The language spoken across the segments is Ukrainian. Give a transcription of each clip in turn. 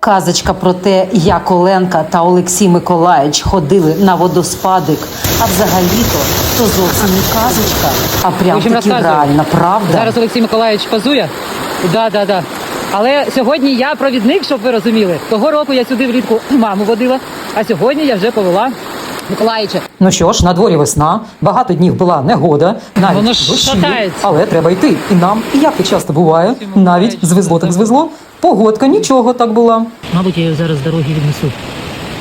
Казочка про те, як Оленка та Олексій Миколаївич ходили на водоспадик. А взагалі-то то зовсім не казочка, а прям таки розказую. реальна правда. Зараз Олексій Миколаївич позує. Да, да, да. Але сьогодні я провідник, щоб ви розуміли. Того року я сюди влітку маму водила, а сьогодні я вже повела Миколаївича. Ну що ж, на дворі весна, багато днів була негода, навіть Воно ж дощі, шатається. але треба йти. І нам, і як і часто буває, навіть звезло так звезло. Погодка нічого так була. Мабуть, я його зараз з дороги віднесу.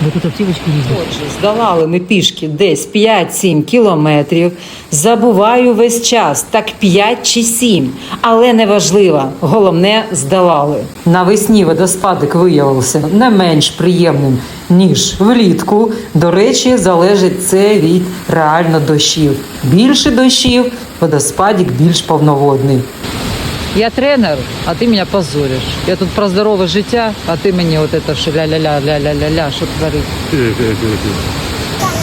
Бо тут автівочки їздять. Отже, здолали ми пішки десь 5-7 кілометрів. Забуваю весь час, так 5 чи 7. Але не важливо, головне здолали. Навесні водоспадик виявився не менш приємним, ніж влітку. До речі, залежить це від реально дощів. Більше дощів, водоспадик більш повноводний. Я тренер, а ти мене позориш. Я тут про здорове життя, а ти мені от це що ля-ля-ля, ля-ля-ля-ля, що творить.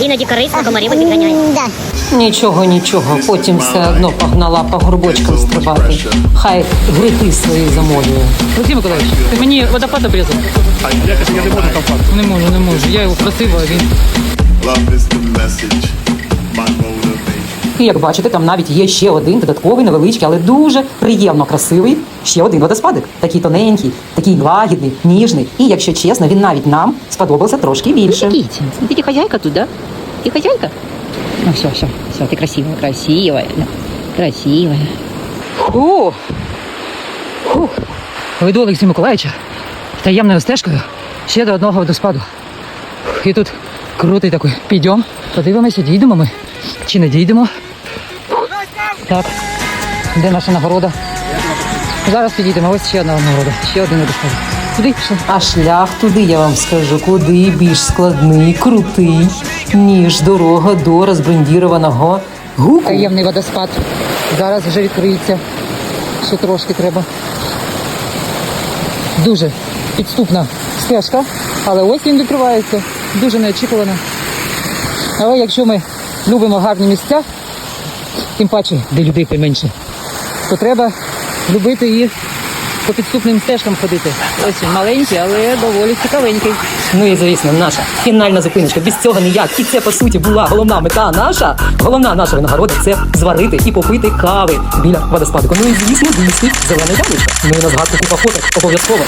Іноді корисно комарів відганяє. Нічого, нічого, потім все одно погнала по горбочкам стрибати. Хай гріхи свої замолює. Олексій Миколаївич, ти мені водопад обрізав? Я я не можу. Не можу, не можу. Я його просив, а він. І як бачите, там навіть є ще один додатковий, невеличкий, але дуже приємно красивий. Ще один водоспадик. Такий тоненький, такий лагідний, ніжний. І якщо чесно, він навіть нам сподобався трошки більше. Китя, ты, ты хозяйка тут, да? Ты хозяйка? Ну все, все, все, ты красивая, красивая, да. красивая. Фу. Фу. Веду Олексія Миколаївича таємною стежкою ще до одного водоспаду. І тут крутий такий. Підемо, подивимося, дійдемо ми чи не дійдемо. Так, де наша нагорода? Зараз підійдемо. Ось ще одна нагорода. Ще один водоспад. Куди пішли? А шлях туди, я вам скажу, куди більш складний, крутий, ніж дорога до розбрендірованого гуку. Таємний водоспад. Зараз вже відкриється. Ще трошки треба. Дуже підступна стежка, але ось він відкривається. Дуже неочікувано. Але якщо ми любимо гарні місця, тим паче, де людей поменше, то треба любити і по підступним стежкам ходити. Ось він маленький, але доволі цікавенький. Ну і звісно, наша фінальна зупиночка. Без цього ніяк. І це по суті була головна мета наша. Головна наша винагорода це зварити і попити кави біля водоспадку. Ну і звісно, дійсно зелене яблучко. Ну і на згадку купа фоток обов'язково.